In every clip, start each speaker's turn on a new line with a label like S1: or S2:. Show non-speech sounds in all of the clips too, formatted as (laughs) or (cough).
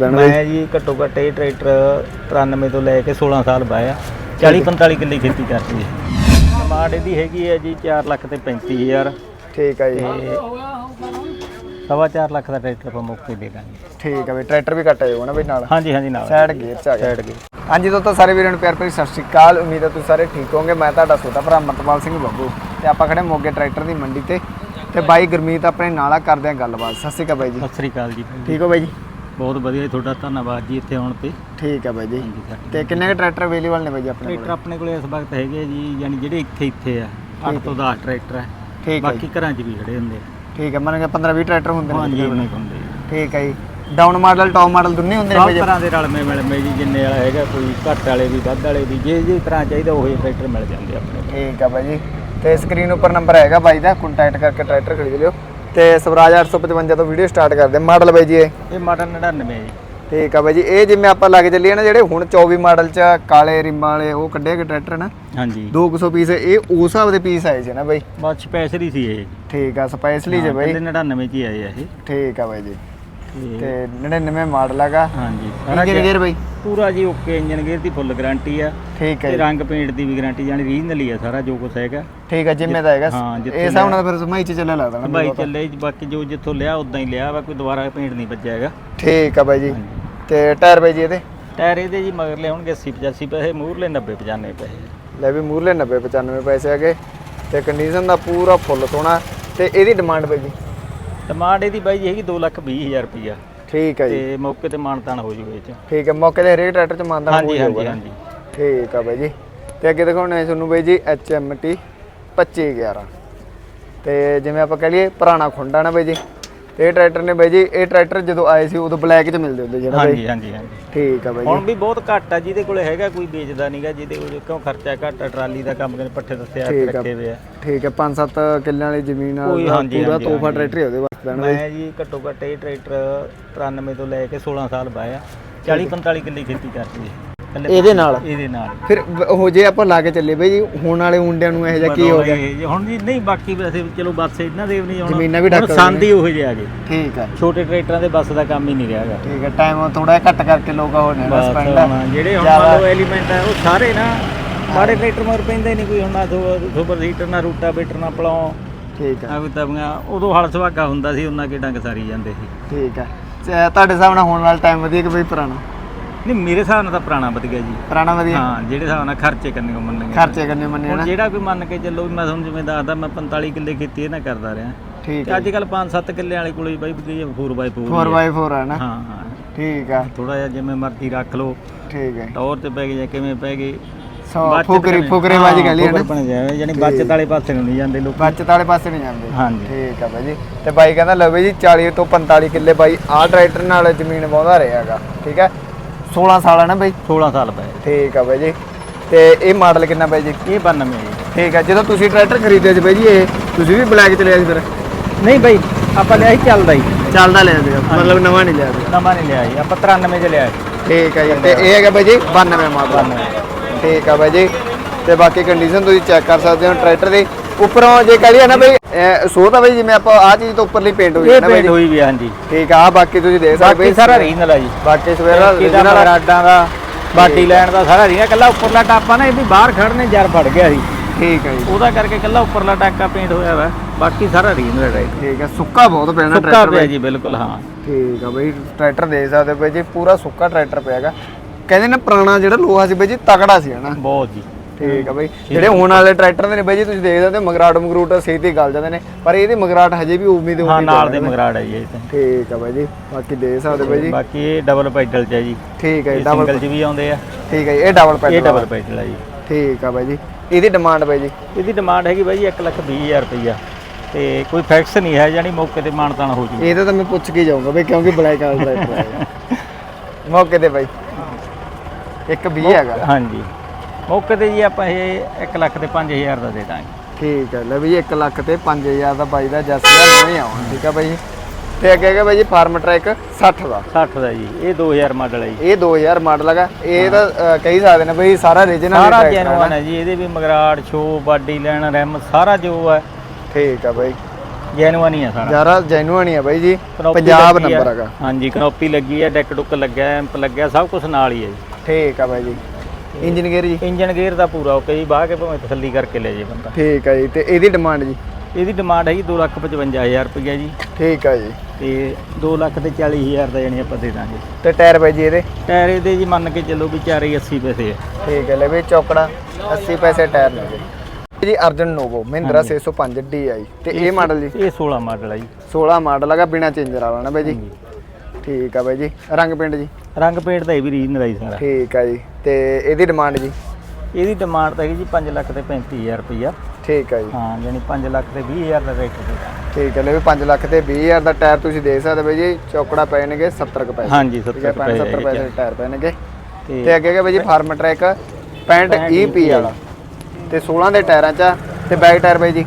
S1: ਮੈਂ ਜੀ ਘੱਟੋ ਘੱਟ ਇਹ ਟਰੈਕਟਰ 93 ਤੋਂ ਲੈ ਕੇ 16 ਸਾਲ ਬਾਇਆ। 40 45 ਕਿੱਲੇ ਖੇਤੀ ਕਰਦੀ ਹੈ ਡਿਮਾਂਡ ਇਹਦੀ ਹੈਗੀ ਹੈ ਜੀ 4 ਲੱਖ ਤੇ 35000
S2: ਠੀਕ ਹੈ ਜੀ।
S1: ਸਵਾ 4 ਲੱਖ ਦਾ ਟਰੈਕਟਰ ਆਪਾਂ ਮੁੱਕ ਦੇ ਦਾਂਗੇ।
S2: ਠੀਕ ਹੈ ਬਈ ਟਰੈਕਟਰ ਵੀ ਕੱਟਿਆ ਜਾਊਗਾ ਨਾ ਬਈ ਨਾਲ।
S1: ਹਾਂਜੀ ਹਾਂਜੀ ਨਾਲ।
S2: ਸਾਈਡ ਗੇਅਰ ਚ ਆ ਗਿਆ।
S1: ਸਾਈਡ ਗਏ
S2: ਹਾਂਜੀ ਦੋਸਤੋ ਸਾਰੇ ਵੀਰਾਂ ਨੂੰ ਪਿਆਰ ਭਰੀ ਸਤਿ ਸ਼੍ਰੀ ਅਕਾਲ। ਉਮੀਦ ਹੈ ਤੁਸੀਂ ਸਾਰੇ ਠੀਕ ਹੋਵੋਗੇ। ਮੈਂ ਤੁਹਾਡਾ ਛੋਟਾ ਭਰਾ ਮਤਪਾਲ ਸਿੰਘ ਬੱਬੂ। ਤੇ ਆਪਾਂ ਖੜੇ ਮੋਗੇ ਟਰੈਕਟਰ ਦੀ ਮੰਡੀ ਤੇ। ਤੇ ਬਾਈ ਗੁਰਮੀਤ ਆਪਣੇ ਨਾਲ ਆ ਕਰਦੇ ਆ ਗੱਲਬਾਤ। ਸਤਿ ਸ਼੍ਰੀ ਅਕਾਲ ਬਾਈ ਜੀ।
S1: ਸਤਿ ਸ੍ਰੀ ਅਕਾਲ ਜੀ।
S2: ਠੀਕ ਹੋ ਬਾਈ ਜੀ?
S1: ਬਹੁਤ ਵਧੀਆ ਜੀ ਤੁਹਾਡਾ ਧੰਨਵਾਦ ਜੀ ਇੱਥੇ ਆਉਣ ਤੇ।
S2: ਠੀਕ ਹੈ ਬਾਈ ਜੀ।
S1: ਹਾਂਜੀ
S2: ਤੇ ਕਿੰਨੇ ਕੁ ਟਰੈਕਟਰ ਅਵੇਲੇਬਲ ਨੇ ਬਾਈ ਜੀ ਆਪਣੇ
S1: ਟਰੈਕਟਰ
S2: ਕੋਲ
S1: ਆਪਣੇ ਕੋਲੇ ਇਸ ਵਕਤ ਹੈਗੇ ਆ ਜੀ ਯਾਨੀ ਜਿਹੜੇ ਇੱਥੇ ਇੱਥੇ ਆ 8 ਤੋਂ 10 ਟਰੈਕਟਰ ਹੈ
S2: ਠੀਕ ਹੈ ਜੀ।
S1: ਬਾਕੀ ਘਰਾਂ 'ਚ ਵੀ ਖੜੇ ਹੁੰਦੇ ਆ।
S2: ਠੀਕ ਹੈ ਮੰਨ ਕੇ 15 20 ਟਰੈਕਟਰ ਹੁੰਦੇ ਨੇ
S1: ਹਾਂਜੀ। ਨਹੀਂ ਹੁੰਦੇ
S2: ਠੀਕ ਹੈ ਜੀ। ਡਾਊਨ ਮਾਡਲ ਟੌਪ ਮਾਡਲ ਦੋਨੇ ਹੁੰਦੇ ਨੇ
S1: ਸਭ
S2: ਬਾਈ ਜੀ?
S1: ਤਰ੍ਹਾਂ ਦੇ ਰਲਮੇ ਮਿਲਮੇ ਜੀ ਜਿੰਨੇ ਵਾਲਾ ਹੈਗਾ ਕੋਈ ਘੱਟ ਵਾਲੇ ਵੀ ਵੱਧ ਵਾਲੇ ਵੀ ਜੇ ਜੇ ਤਰ੍ਹਾਂ ਚਾਹੀਦਾ ਉਹ ਟਰੈਕਟਰ ਮਿਲ ਜਾਂਦੇ ਆ ਆਪਣੇ ਕੋਲ।
S2: ਠੀਕ ਹੈ ਬਾਈ ਜੀ। ਤੇ ਸਕਰੀਨ ਉੱਪਰ ਨੰਬਰ ਹੈਗਾ ਬਾਈ ਦਾ ਕੰਟੈਕਟ ਕਰਕੇ ਟਰੈਕਟਰ ਖਰੀਦ ਲਿਓ। ਤੇ ਸਵਰਾਜ 855 ਤੋਂ ਵੀਡੀਓ ਸਟਾਰਟ ਕਰਦੇ। ਮਾਡਲ ਬਾਈ ਜੀ ਇਹ?
S1: ਇਹ ਮਾਡਲ 99 ਹੈ ਜੀ।
S2: ਠੀਕ ਆ ਬਾਈ ਜੀ ਇਹ ਜਿਵੇਂ ਆਪਾਂ ਲੱਗ ਚੱਲੀਏ ਨਾ ਜਿਹੜੇ ਹੁਣ 24 ਮਾਡਲ ਚ ਕਾਲੇ ਰਿੰਮਾਂ ਵਾਲੇ ਉਹ ਕੱਢੇ ਗਏ ਟਰੈਕਟਰ ਨਾ?
S1: ਹਾਂਜੀ।
S2: 200 ਪੀਸ ਇਹ ਉਸ ਹਿਸਾਬ ਦੇ ਪੀਸ ਆਏ ਸੀ ਨਾ ਬਾਈ?
S1: ਬਸ ਸਪੈਸ਼ਲ ਸੀ ਇਹ।
S2: ਠੀਕ ਆ ਸਪੈਸ਼ਲੀ ਜੇ ਬਾਈ।
S1: ਪਹਿਲੇ 99 ਚ ਹੀ ਆਏ ਆ ਇਹ।
S2: ਠੀਕ ਆ ਬਾਈ ਜੀ।
S1: ਤੇ
S2: ਤੇ 99 ਮਾਡਲ ਹੈਗਾ।
S1: ਹਾਂਜੀ ਸਾਰਾ
S2: ਇੰਜਨ ਗੇਅਰ ਬਾਈ?
S1: ਪੂਰਾ ਜੀ ਓਕੇ ਇੰਜਨ ਗੇਅਰ ਦੀ ਫੁੱਲ ਗਾਰੰਟੀ ਆ।
S2: ਠੀਕ ਹੈ
S1: ਤੇ ਰੰਗ ਪੇਂਟ ਦੀ ਵੀ ਗਾਰੰਟੀ ਜਾਨੀ ਰੀਜਨਲ ਹੀ ਆ ਸਾਰਾ ਜੋ ਕੁਛ ਹੈਗਾ।
S2: ਠੀਕ ਆ ਜਿੰਮੇ ਦਾ ਹੈਗਾ।
S1: ਹਾਂ,
S2: ਇਹ ਹਿਸਾਬ ਨਾਲ ਫਿਰ ਸਮਾਈ ਚ ਚੱਲੇ ਲੱਗਦਾ। ਨਾ
S1: ਬਾਈ ਚੱਲੇ ਜੀ, ਬਾਕੀ ਜੋ ਜਿੱਥੋਂ ਲਿਆ ਉਦਾਂ ਹੀ ਲਿਆ ਵਾ ਕੋਈ ਦੁਬਾਰਾ ਪੇਂਟ ਨਹੀਂ ਵੱਜਿਆ ਹੈਗਾ।
S2: ਠੀਕ ਆ ਬਾਈ ਜੀ। ਤੇ ਟਾਇਰ ਬਾਈ ਜੀ ਇਹਦੇ?
S1: ਟਾਇਰ ਇਹਦੇ ਜੀ ਮਗਰ ਲਿਆਉਣਗੇ 80 85 ਪੈਸੇ ਮੂਰਲੇ 90 95 ਪੈਸੇ।
S2: ਲੈ ਵੀ ਮੂਰਲੇ 90 95 ਪੈਸੇ ਹੈਗੇ। ਤੇ ਕੰਡੀਸ਼ਨ ਦਾ ਪੂਰਾ ਫੁੱਲ ਸੋਹਣਾ। ਤੇ ਇਹਦੀ ਡਿਮਾਂਡ ਬਾਈ ਜੀ?
S1: ਡਿਮਾਂਡ ਇਹਦੀ ਬਾਈ ਜੀ ਹੈਗੀ 2 ਲੱਖ 20 ਹਜ਼ਾਰ ਰੁਪਈਆ।
S2: ਠੀਕ ਹੈ ਜੀ।
S1: ਤੇ ਮੌਕੇ ਤੇ ਮਾਨਤਾਨ ਹੋ ਜੂਗਾ ਇਹ ਚ।
S2: ਠੀਕ ਹੈ ਮੌਕੇ ਤੇ ਹਰੇਕ ਟਰੈਕਟਰ ਚ ਮੰਨਦਾ
S1: ਹਾਂਜੀ ਹਾਂਜੀ ਹਾਂਜੀ।
S2: ਠੀਕ ਆ ਬਾਈ ਜੀ। ਤੇ ਅੱਗੇ ਦਿਖਾਉਣੇ ਆ ਤੁਹਾਨੂੰ ਬਾਈ ਜੀ HMT 2511 ਤੇ ਜਿਵੇਂ ਆਪਾਂ ਕਹ ਲਈਏ ਪੁਰਾਣਾ ਖੁੰਡਾ ਨਾ ਬਾਈ ਜੀ। ਤੇ ਇਹ ਟਰੈਕਟਰ ਨੇ ਬਾਈ ਜੀ ਇਹ ਟਰੈਕਟਰ ਜਦੋਂ ਆਏ ਸੀ ਉਦੋਂ ਬਲੈਕ 'ਚ ਮਿਲਦੇ ਹੁੰਦੇ ਜਿਹੜਾ ਬਾਈ?
S1: ਹਾਂਜੀ ਹਾਂਜੀ ਹਾਂਜੀ।
S2: ਠੀਕ ਆ ਬਾਈ ਜੀ।
S1: ਹੁਣ ਵੀ ਬਹੁਤ ਘੱਟ ਆ ਜਿਹਦੇ ਕੋਲੇ ਹੈਗਾ ਕੋਈ ਵੇਚਦਾ ਨਹੀਂਗਾ ਜਿਹਦੇ ਕੋਲ ਕਿਉਂ ਖਰਚਾ ਘੱਟ ਆ ਟਰਾਲੀ ਦਾ ਕੰਮ ਕਰਨ ਪੱਠੇ ਦੱਸਿਆ
S2: ਠੀਕ ਆ।
S1: ਰੱਖੇ ਹੋਏ ਆ।
S2: ਠੀਕ ਹੈ 5-7 ਕਿੱਲਿਆਂ ਵਾਲੀ ਜ਼ਮੀਨ ਆ
S1: ਹਾਂਜੀ,
S2: ਪੂਰਾ
S1: ਹਾਂਜੀ,
S2: ਤੋਹਫਾ
S1: ਹਾਂਜੀ।
S2: ਟਰੈਕਟਰ ਹੈ ਉਹਦੇ
S1: ਮੈਂ ਜੀ ਘੱਟੋ ਘੱਟ ਇਹ ਟਰੈਕਟਰ 93 ਤੋਂ ਲੈ ਕੇ 16 ਸਾਲ ਬਾਇਆ 40 45 ਕਿੱਲੇ ਖੇਤੀ ਕਰਦੀ ਹੈ
S2: ਇਹਦੇ ਨਾਲ?
S1: ਇਹਦੇ ਨਾਲ।
S2: ਫਿਰ ਉਹ ਜੇ ਆਪਾਂ ਲਾ ਕੇ ਚੱਲੇ ਬਾਈ ਜੀ ਹੁਣ ਵਾਲੇ ਮੁੰਡਿਆਂ ਨੂੰ ਇਹੋ ਜਿਹਾ ਕੀ ਹੋ ਗਿਆ?
S1: ਹੁਣ ਜੀ ਨਹੀਂ ਬਾਕੀ ਵੈਸੇ ਚਲੋ ਬੱਸ ਇਹਨਾਂ ਦੇ ਨਹੀਂ ਹੁਣ
S2: ਜ਼ਮੀਨਾਂ ਵੀ
S1: ਹੁਣ ਸੰਦ ਹੀ ਉਹੋ ਜਿਹੇ ਗਏ
S2: ਠੀਕ ਹੈ।
S1: ਛੋਟੇ ਟਰੈਕਟਰਾਂ ਦੇ ਬੱਸ ਦਾ ਕੰਮ ਹੀ ਨਹੀਂ ਰਿਹਾ ਹੈਗਾ
S2: ਠੀਕ ਹੈ ਟਾਈਮ ਥੋੜਾ ਘੱਟ ਕਰਕੇ ਲੋਕ ਹੋ ਨੇ
S1: ਬਸ ਹੁਣ ਜਿਹੜੇ ਹੁਣ ਮੰਨ ਲਓ ਐਲੀਮੈਂਟ ਆ ਉਹ ਸਾਰੇ ਨਾ ਮਾੜੇ ਟਰੈਕਟਰ ਮਗਰ ਪੈਂਦੇ ਨਹੀਂ ਕੋਈ। ਹੁਣ ਨਾ ਸੁਪਰ ਸੀਟਰ ਨਾ ਰੂਟਾ ਬੇਟਰ ਨਾ ਪਲਾਉ
S2: ਠੀਕ ਹੈ
S1: ਆ ਵੀ ਤਵੀਆਂ ਉਦੋਂ ਹਲ ਸੁਹਾਗਾ ਹੁੰਦਾ ਸੀ ਉਹਨਾਂ ਕੇ ਡੰਗ ਸਾਰੀ ਜਾਂਦੇ ਸੀ।
S2: ਠੀਕ ਹੈ ਤੇ ਤੁਹਾਡੇ ਹਿਸਾਬ ਨਾਲ ਹੋਣ ਵਾਲਾ ਟਾਈਮ ਵਧੀਆ ਕਿ ਬਈ ਪੁਰਾਣਾ?
S1: ਨਹੀਂ ਮੇਰੇ ਹਿਸਾਬ ਨਾਲ ਤਾਂ ਪੁਰਾਣਾ ਵਧੀਆ ਜੀ।
S2: ਪੁਰਾਣਾ ਵਧੀਆ?
S1: ਹਾਂ ਜਿਹੜੇ ਹਿਸਾਬ ਨਾਲ ਖਰਚੇ ਕਰਨੇ ਕੋ ਮੰਨਣਗੇ।
S2: ਖਰਚੇ ਕਰਨੇ ਮੰਨੇ ਨਾ।
S1: ਜਿਹੜਾ ਕੋਈ ਮੰਨ ਕੇ ਚੱਲੋ ਮੈਂ ਤੁਹਾਨੂੰ ਜਿਵੇਂ ਦੱਸਦਾ ਮੈਂ 45 ਕਿੱਲੇ ਖੇਤੀ ਇਹ ਨਾ ਕਰਦਾ ਰਿਹਾ।
S2: ਠੀਕ ਹੈ
S1: ਅੱਜ ਕੱਲ 5-7 ਕਿੱਲੇ ਵਾਲੇ ਕੋਲੇ ਬਾਈ ਵੀ 4x4
S2: 4x4 ਹੈ ਨਾ।
S1: ਹਾਂ ਹਾਂ।
S2: ਠੀਕ ਆ।
S1: ਥੋੜਾ ਜਿਹਾ ਜਿਵੇਂ ਮਰਜ਼ੀ ਰੱਖ ਲਓ।
S2: ਠੀਕ ਹੈ
S1: ਟੌਰ ਤੇ ਪੈ ਗਏ ਜਾਂ ਕਿਵੇਂ ਪੈ ਗਏ।
S2: ਸੋ ਫੁਕਰੀ
S1: ਕਰਨੀ।
S2: ਫੁਕਰੇ
S1: ਹਾਂ,
S2: ਬਾਜੀ ਗਲੀ ਹੈ
S1: ਫੁਕਰ
S2: ਨਾ
S1: ਬਣ ਜਾਵੇ ਯਾਨੀ ਬੱਚਤ ਵਾਲੇ ਪਾਸੇ ਨੂੰ ਨਹੀਂ ਜਾਂਦੇ ਲੋਕ।
S2: ਬੱਚਤ ਵਾਲੇ ਪਾਸੇ ਨਹੀਂ ਜਾਂਦੇ।
S1: ਹਾਂਜੀ।
S2: ਠੀਕ ਆ ਬਾਈ ਤੇ ਬਾਈ ਕਹਿੰਦਾ ਲਵੇ ਜੀ 40 ਤੋਂ 45 ਕਿੱਲੇ ਬਾਈ ਆਹ ਟਰੈਕਟਰ ਨਾਲ ਜ਼ਮੀਨ ਵਾਹੁੰਦਾ ਰਿਹਾਗਾ। ਠੀਕ ਹੈ 16 ਸਾਲ ਹੈ ਨਾ ਬਾਈ?
S1: 16 ਸਾਲ ਪਏ।
S2: ਠੀਕ ਆ ਬਾਈ ਜੀ। ਤੇ ਇਹ ਮਾਡਲ ਕਿੰਨਾ ਬਾਈ ਜੀ?
S1: ਇਹ 92 ਜੀ।
S2: ਠੀਕ ਆ ਜਦੋਂ ਤੁਸੀਂ ਟਰੈਕਟਰ ਖਰੀਦਿਆ ਸੀ ਬਾਈ ਜੀ ਇਹ ਤੁਸੀਂ ਵੀ ਬਲੈਕ ਚ ਲਿਆ ਸੀ ਫਿਰ?
S1: ਨਹੀਂ ਬਾਈ ਆਪਾਂ ਲਿਆ ਸੀ ਚੱਲਦਾ ਹੀ।
S2: ਚੱਲਦਾ ਲਿਆ ਸੀ ਮਤਲਬ ਨਵਾਂ ਨਹੀਂ ਲਿਆ ਸੀ
S1: ਨਵਾਂ ਨਹੀਂ ਲਿਆ ਜੀ ਆਪਾਂ 93 ਚ ਲਿਆ
S2: ਠੀਕ ਆ ਜੀ ਤੇ ਇਹ ਹੈਗਾ ਬਾਈ ਜੀ 92 ਮਾਡਲ। ਠੀਕ ਆ ਬਾਈ ਜੀ। ਤੇ ਬਾਕੀ ਕੰਡੀਸ਼ਨ ਤੁਸੀਂ ਚੈੱਕ ਕਰ ਸਕਦੇ ਹੋ ਟਰੈਕਟਰ ਦੀ। ਉੱਪਰੋਂ ਜੇ ਕਹੀਏ ਨਾ ਬਈ ਸੋਹ ਤਾਂ ਬਈ ਜਿਵੇਂ ਆਪਾਂ ਆ ਚੀਜ਼ ਤੋਂ ਉੱਪਰਲੀ ਪੇਂਟ ਹੋਈ ਹੈ ਨਾ ਬਾਈ
S1: ਪੇਂਟ ਹੋਈ ਵੀ ਹਾਂਜੀ।
S2: ਠੀਕ ਆ ਬਾਕੀ ਤੁਸੀਂ ਦੇਖ ਸਕਦੇ
S1: ਬਾਕੀ ਸਾਰਾ ਰੀਜਨਲ ਆ ਜੀ।
S2: ਬਾਕੀ ਸਵੇਰਾ
S1: ਕਿਹਦਾ ਮਰਾਡਾਂ ਦਾ ਬਾਡੀ ਲੈਣ ਦਾ ਸਾਰਾ ਰੀਜਨਲ ਕੱਲਾ ਉੱਪਰਲਾ ਟਾਪਾ ਨਾ ਇਹ ਵੀ ਬਾਹਰ ਖੜਨੇ ਜਰ ਫੜ ਗਿਆ ਸੀ।
S2: ਠੀਕ ਹੈ ਜੀ।
S1: ਉਹਦਾ ਕਰਕੇ ਕੱਲਾ ਉੱਪਰਲਾ ਟਾਕਾ ਪੇਂਟ ਹੋਇਆ ਵਾ। ਬਾਕੀ ਸਾਰਾ ਰੀਜਨਲ ਹੈ
S2: ਠੀਕ ਹੈ ਸੁੱਕਾ ਬਹੁਤ
S1: ਸੁੱਕਾ
S2: ਟਰੈਕਟਰ
S1: ਪਿਆ। ਜੀ ਬਿਲਕੁਲ ਹਾਂ।
S2: ਠੀਕ ਆ ਬਈ ਟਰੈਕਟਰ ਦੇਖ ਸਕਦੇ ਹੋ ਬਈ ਜੀ ਪੂਰਾ ਸੁੱਕਾ ਟਰੈਕਟਰ ਪਿਆਗਾ ਕਹਿੰਦੇ ਨਾ ਪੁਰਾਣਾ ਜਿਹੜਾ ਲੋਹਾ ਸੀ ਬਈ ਜੀ ਤਕੜਾ ਸੀ ਹਨਾ।
S1: ਬਹੁਤ ਜੀ।
S2: ਠੀਕ ਆ ਬਈ। ਜਿਹੜੇ ਹੁਣ ਵਾਲੇ ਟਰੈਕਟਰ ਦੇ ਨੇ ਬਈ ਜੀ ਤੁਸੀਂ ਦੇਖ ਸਕਦੇ ਹੋ ਮਗਰਾਟ ਮਗਰੂਟ ਛੇਤੀ ਗਲ ਜਾਂਦੇ ਨੇ। ਪਰ ਇਹਦੀ ਮਗਰਾਟ ਹਜੇ ਵੀ ਉਮੀਦ
S1: ਹਾਂ
S2: ਹੋਣੀ
S1: ਨਾਲ ਦੇ ਮਗਰਾੜ ਹੈ ਜੀ ਇਹ ਤਾਂ।
S2: ਠੀਕ ਆ ਬਾਈ ਜੀ ਬਾਕੀ ਦੇਖ ਸਕਦੇ ਹੋ ਬਾਈ ਜੀ।
S1: ਬਾਕੀ ਇਹ ਡਬਲ ਪੈਡਲ ਚ ਹੈ ਜੀ।
S2: ਠੀਕ ਹੈ
S1: ਇਹ
S2: ਡਬਲ
S1: ਸਿੰਗਲ ਚ ਵੀ ਆਉਂਦੇ ਆ।
S2: ਠੀਕ ਹੈ ਇਹ ਡਬਲ ਪੈਡ
S1: ਇਹ ਡਬਲ ਪੈਡਲ ਆ ਜੀ।
S2: ਠੀਕ ਆ ਬਾਈ ਜੀ ਇਹਦੀ ਡਿਮਾਂਡ ਬਾਈ ਜੀ।
S1: ਇਹਦੀ ਡਿਮਾਂਡ ਹੈਗੀ ਬਾਈ 1 ਲੱਖ 20 ਹਜ਼ਾਰ ਰੁਪਈਆ। ਤੇ ਕੋਈ ਫਿਕਸ ਨਹੀਂ ਹੈ ਜਾਨੀ ਮੌਕੇ ਤੇ ਮਾਨਤਾਨ ਹੋ ਜੂ
S2: ਇਹਦਾ ਤਾਂ ਮੈਂ ਪੁੱਛ ਕੇ ਜਾਊਂਗਾ ਬਈ ਕਿਉਂਕਿ ਬਲੈਕ (laughs) ਟਰੈਕਟਰ ਹੈ ਮੌਕੇ ਤੇ ਬਾਈ। ਇੱਕ 20 ਹੈਗਾ।
S1: ਹਾਂਜੀ। ਮੌਕੇ ਤੇ ਜੀ ਆਪਾਂ ਇਹ 1 ਲੱਖ ਤੇ 5000 ਦਾ ਦੇ ਦਾਂਗੇ।
S2: ਠੀਕ ਹੈ ਲੈ ਵੀ 1 ਲੱਖ ਤੇ 5000 ਦਾ ਬਾਈ ਦਾ ਜੱਸ ਦਾ ਨਵੇਂ ਆਉਣਾ ਠੀਕ ਹੈ ਬਾਈ। ਤੇ ਅੱਗੇ ਹੈਗਾ ਬਾਈ ਜੀ ਫਾਰਮ ਟਰੈਕ 60 ਦਾ।
S1: 60 ਦਾ ਜੀ ਇਹ 2000 ਮਾਡਲ ਹੈ ਜੀ।
S2: ਇਹ 2000 ਮਾਡਲ ਹੈਗਾ। ਇਹ ਤਾਂ ਅ, ਕਹੀ ਸਕਦੇ ਨੇ ਬਈ ਸਾਰਾ ਰੀਜਨਲ
S1: ਸਾਰਾ ਜੈਨੂਅਨ ਹੈ ਜੀ ਇਹਦੇ ਵੀ ਮਗਰਾੜ ਛੋ ਬਾਡੀ ਲੈਣ ਰਿਮ ਸਾਰਾ ਜੋ ਹੈ।
S2: ਠੀਕ ਹੈ ਬਾਈ।
S1: ਜੈਨੂਅਨ ਹੀ ਆ ਸਾਰਾ।
S2: ਯਾਰਾ ਜੈਨੂਅਨ ਹੀ ਆ ਬਾਈ ਜੀ।
S1: ਕਨੋਪੀ
S2: ਪੰਜਾਬ
S1: ਲੱਗੀ।
S2: ਨੰਬਰ ਹੈਗਾ।
S1: ਹਾਂਜੀ ਕਨੋਪੀ ਲੱਗੀ ਹੈ ਡੈਕ ਡੁੱਕ ਲੱਗਿਆ ਐਂਪ ਲੱਗਿਆ ਸਭ ਕੁਝ ਨਾਲ ਹੀ ਹੈ ਜੀ।
S2: ਠੀਕ ਆ ਬਾਈ ਜੀ। ਇੰਜਨ ਗੇਅਰ ਜੀ?
S1: ਇੰਜਨ ਗੇਅਰ ਦਾ ਪੂਰਾ ਓਕੇ ਜੀ ਬਾਹ ਕੇ ਭਾਵੇਂ ਤਸੱਲੀ ਕਰਕੇ ਲੈ ਜੇ ਬੰਦਾ।
S2: ਠੀਕ ਆ ਜੀ ਤੇ ਇਹਦੀ ਡਿਮਾਂਡ ਜੀ?
S1: ਇਹਦੀ ਡਿਮਾਂਡ ਹੈਗੀ 255000 ਰੁਪਇਆ ਜੀ।
S2: ਠੀਕ ਆ ਜੀ।
S1: ਤੇ 2 ਲੱਖ ਤੇ 40000 ਦਾ ਜਾਨੀ ਆਪਾਂ ਦੇ ਦਾਂਗੇ।
S2: ਤੇ ਟਾਇਰ ਬਾਈ ਜੀ ਇਹਦੇ?
S1: ਟਾਇਰ ਇਹਦੇ ਜੀ ਮੰਨ ਕੇ ਚੱਲੋ ਵੀ 480 ਪੈਸੇ ਆ।
S2: ਠੀਕ ਹੈ ਲੈ ਵੀ ਚੌਕੜਾ 80 ਪੈਸੇ ਟਾਇਰ ਨੇ ਜੀ। ਅਰਜਨ ਨੋਵੋ ਮਹਿੰਦਰਾ 605 DI ਤੇ ਇਹ ਮਾਡਲ ਜੀ?
S1: ਇਹ 16 ਮਾਡਲ ਆ ਜੀ।
S2: 16 ਮਾਡਲ ਹੈਗਾ ਬਿਨਾ ਚੇਂਜਰ ਵਾਲਾ ਨਾ ਬਾਈ ਜੀ। ਠੀਕ ਆ ਬਾਈ ਜੀ। ਰੰਗ ਪਿੰਡ ਜੀ?
S1: ਰੰਗ ਪੇਂਟ ਦਾ ਇਹ ਵੀ ਰੀਜਨਲ ਜੀ ਸਾਰਾ।
S2: ਠੀਕ ਆ ਜੀ। ਤੇ ਇਹਦੀ ਡਿਮਾਂਡ ਜੀ?
S1: ਇਹਦੀ ਡਿਮਾਂਡ ਤਾਂ ਹੈਗੀ ਜੀ 5 ਲੱਖ ਤੇ 35000 ਰੁਪਇਆ
S2: ਠੀਕ ਆ ਜੀ।
S1: ਹਾਂ ਯਾਨੀ 5 ਲੱਖ ਤੇ 20000 ਦਾ ਰੇਟ ਦੇ
S2: ਠੀਕ ਹੈ ਲੈ ਵੀ 5 ਲੱਖ ਤੇ 20000 ਦਾ ਟਾਇਰ ਤੁਸੀਂ ਦੇ ਸਕਦੇ ਬਾਈ ਜੀ। ਚੌਕੜਾ ਪੈਣਗੇ 70 ਕੁ ਪੈਸੇ
S1: ਹਾਂਜੀ
S2: ਠੀਕ ਹੈ
S1: 70
S2: 70 ਪੈਸੇ ਦੇ ਟਾਇਰ ਪੈਣਗੇ
S1: ਤੇ
S2: ਤੇ ਅੱਗੇ ਹੈਗਾ ਬਾਈ ਜੀ ਫਾਰਮ ਟਰੈਕ 65 EP ਵਾਲਾ। ਤੇ 16 ਦੇ ਟਾਇਰਾਂ 'ਚ ਆ ਤੇ ਬੈਕ ਟਾਇਰ ਬਾਈ ਜੀ?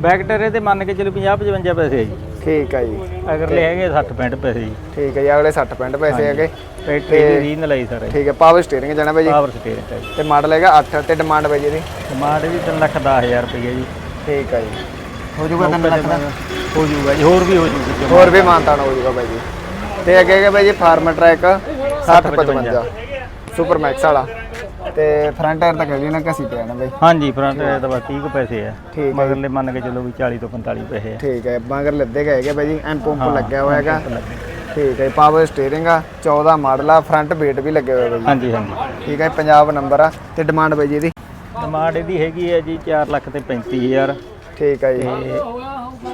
S1: ਬੈਕ ਟਾਇਰ ਇਹਦੇ ਮੰਨ ਕੇ ਚੱਲੋ 50 55 ਪੈਸੇ ਆ ਜੀ।
S2: ਠੀਕ ਆ ਜੀ।
S1: ਅਗਰਲੇ ਹੈਗੇ 60 65 ਪੈਸੇ ਜੀ।
S2: ਠੀਕ ਹੈ ਜੀ ਅਗਲੇ 60 65 ਪੈਸੇ ਹੈਗੇ।
S1: ਟਰੈਕਟਰ ਦੀ ਰੀਜਨਲ ਸਾਰਾ।
S2: ਠੀਕ ਹੈ ਪਾਵਰ ਸਟੀਅਰਿੰਗ ਜਾਣਾ ਬਾਈ ਜੀ?
S1: ਪਾਵਰ ਸਟੀਅਰਿੰਗ ਹੈ ਜੀ
S2: ਤੇ ਮਾਡਲ ਹੈਗਾ 8 ਤੇ ਡਿਮਾਂਡ ਬਾਈ ਜੀ
S1: ਡਿਮਾਂਡ ਇਹਦੀ 3 ਲੱਖ 10000 ਰੁਪਇਆ ਜੀ।
S2: ਠੀਕ ਹੈ ਜੀ। ਹੋ ਜਾਊਗਾ ਤਿੰਨ ਲੱਖ ਦਾ?
S1: ਹੋ ਜਾਊਗਾ ਜੀ ਹੋਰ ਵੀ ਹੋ ਜਾਊਗਾ
S2: ਹੋਰ ਵੀ ਮਾਨਤਾਨ ਹੋ ਜਾਊਗਾ ਬਾਈ ਜੀ। ਤੇ ਅੱਗੇ ਹੈਗਾ ਬਾਈ ਜੀ ਫਾਰਮਰ ਟਰੈਕ 6055 ਸੁਪਰ ਮੈਕਸ ਵਾਲਾ। ਤੇ ਫਰੰਟ ਟਾਇਰ ਤਾਂ ਕਹਿੰਦੇ ਨਾ ਘਸੀ ਪਿਆ ਨਾ ਬਾਈ
S1: ਹਾਂਜੀ ਫਰੰਟ ਟਾਇਰ ਤਾਂ ਬਸ 30 ਕੁ ਪੈਸੇ ਆ।
S2: ਠੀਕ ਹੈ
S1: ਮਗਰਲੇ ਮੰਨ ਕੇ ਚੱਲੋ ਵੀ 40 ਤੋਂ 45 ਪੈਸੇ ਆ।
S2: ਠੀਕ ਹੈ ਮਗਰ ਲੱਦੇ ਗਏ ਹੈਗੇ ਬਾਈ ਜੀ ਐਨ ਪੰਪ ਲੱਗਿਆ ਹੋਇਆ ਹੈਗਾ। ਠੀਕ ਹੈ ਪਾਵਰ ਸਟੀਅਰਿੰਗ ਆ 14 ਮਾਡਲ ਆ ਫਰੰਟ ਵੇਟ ਵੀ ਲੱਗੇ ਹੋਏ ਬਾਈ ਜੀ
S1: ਹਾਂਜੀ ਹਾਂਜੀ।
S2: ਠੀਕ ਹੈ ਪੰਜਾਬ ਨੰਬਰ ਆ ਤੇ ਡਿਮਾਂਡ ਬਾਈ ਜੀ ਇਹਦੀ?
S1: ਡਿਮਾਂਡ ਇਹਦੀ ਹੈਗੀ ਹੈ ਜੀ 4 ਲੱਖ ਤੇ 35000
S2: ਠੀਕ ਹੈ ਜੀ।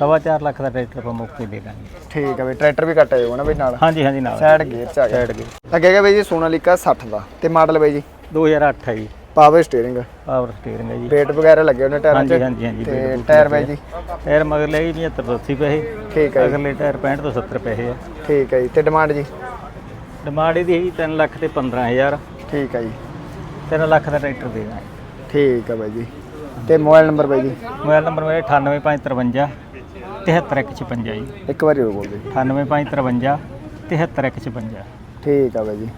S1: ਸਵਾ 4 ਲੱਖ ਦਾ ਟਰੈਕਟਰ ਆਪਾਂ ਮੁੱਕ ਦੇ ਦਾਂਗੇ
S2: ਠੀਕ ਹੈ ਬਈ ਟਰੈਕਟਰ ਵੀ ਕੱਟ ਜਾਊਗਾ ਨਾ ਬਈ ਨਾਲ।
S1: ਹਾਂਜੀ ਹਾਂਜੀ ਨਾਲ।
S2: ਸਾਈਡ ਗੇਅਰ ਚ ਆ ਗਿਆ।
S1: ਸਾਈਡ
S2: ਅੱਗੇ ਹੈਗਾ ਬਈ ਜੀ ਸੋਨਾਲੀਕਾ 60 ਦਾ। ਤੇ ਮਾਡਲ ਬਈ ਜੀ?
S1: 2008 ਹੈ ਜੀ।
S2: ਪਾਵਰ ਸਟੀਅਰਿੰਗ
S1: ਪਾਵਰ ਸਟੀਅਰਿੰਗ ਹੈ ਜੀ।
S2: ਵੇਟ ਵਗੈਰਾ ਲੱਗੇ ਹੋਣੇ ਟਾਇਰਾਂ
S1: ਹਾਂਜੀ
S2: 'ਚ?
S1: ਹਾਂਜੀ ਹਾਂਜੀ
S2: ਤੇ ਟਾਇਰ ਬਾਈ ਜੀ।
S1: ਟਾਇਰ ਮਗਰ ਲੈ ਗਈ 75 ਤੋਂ 80 ਪੈਸੇ।
S2: ਠੀਕ ਹੈ ਜੀ।
S1: ਅਗਰਲੇ ਟਾਇਰ 65 ਤੋਂ 70 ਪੈਸੇ ਆ।
S2: ਠੀਕ ਹੈ ਜੀ। ਤੇ ਡਿਮਾਂਡ ਜੀ?
S1: ਡਿਮਾਂਡ ਇਹਦੀ ਹੈਗੀ 3 ਲੱਖ ਤੇ 15000
S2: ਠੀਕ ਹੈ ਜੀ।
S1: 3 ਲੱਖ ਦਾ ਟਰੈਕਟਰ ਦੇ ਦਾਂਗੇ।
S2: ਠੀਕ ਹੈ ਬਾਈ ਜੀ। ਤੇ ਮੋਬਾਈਲ ਨੰਬਰ ਬਾਈ ਜੀ?
S1: ਮੋਬਾਈਲ ਨੰਬਰ ਮੇਰਾ 98553 73156 ਜੀ।
S2: ਇੱਕ ਵਾਰੀ ਹੋਰ ਬੋਲ ਜੀ।
S1: 98553 73156
S2: ਠੀਕ ਹੈ ਬਾਈ ਜੀ।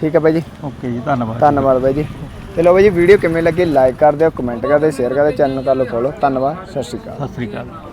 S2: ਠੀਕ ਹੈ ਬਾਈ ਜੀ।
S1: ਓਕੇ ਜੀ ਧੰਨਵਾਦ।
S2: ਧੰਨਵਾਦ ਬਾਈ ਜੀ। ਤੇ ਲਓ ਬਾਈ ਜੀ ਵੀਡੀਓ ਕਿਵੇਂ ਲੱਗੀ ਲਾਈਕ ਕਰ ਦਿਓ ਕਮੈਂਟ ਕਰ ਦਿਓ ਸ਼ੇਅਰ ਕਰ ਦਿਓ ਚੈਨਲ ਕਰ ਲਓ ਫੋਲੋ ਧੰਨਵਾਦ ਸਤਿ ਸ਼੍ਰੀ ਅਕਾਲ।
S1: ਸਤਿ ਸ੍ਰੀ ਅਕਾਲ।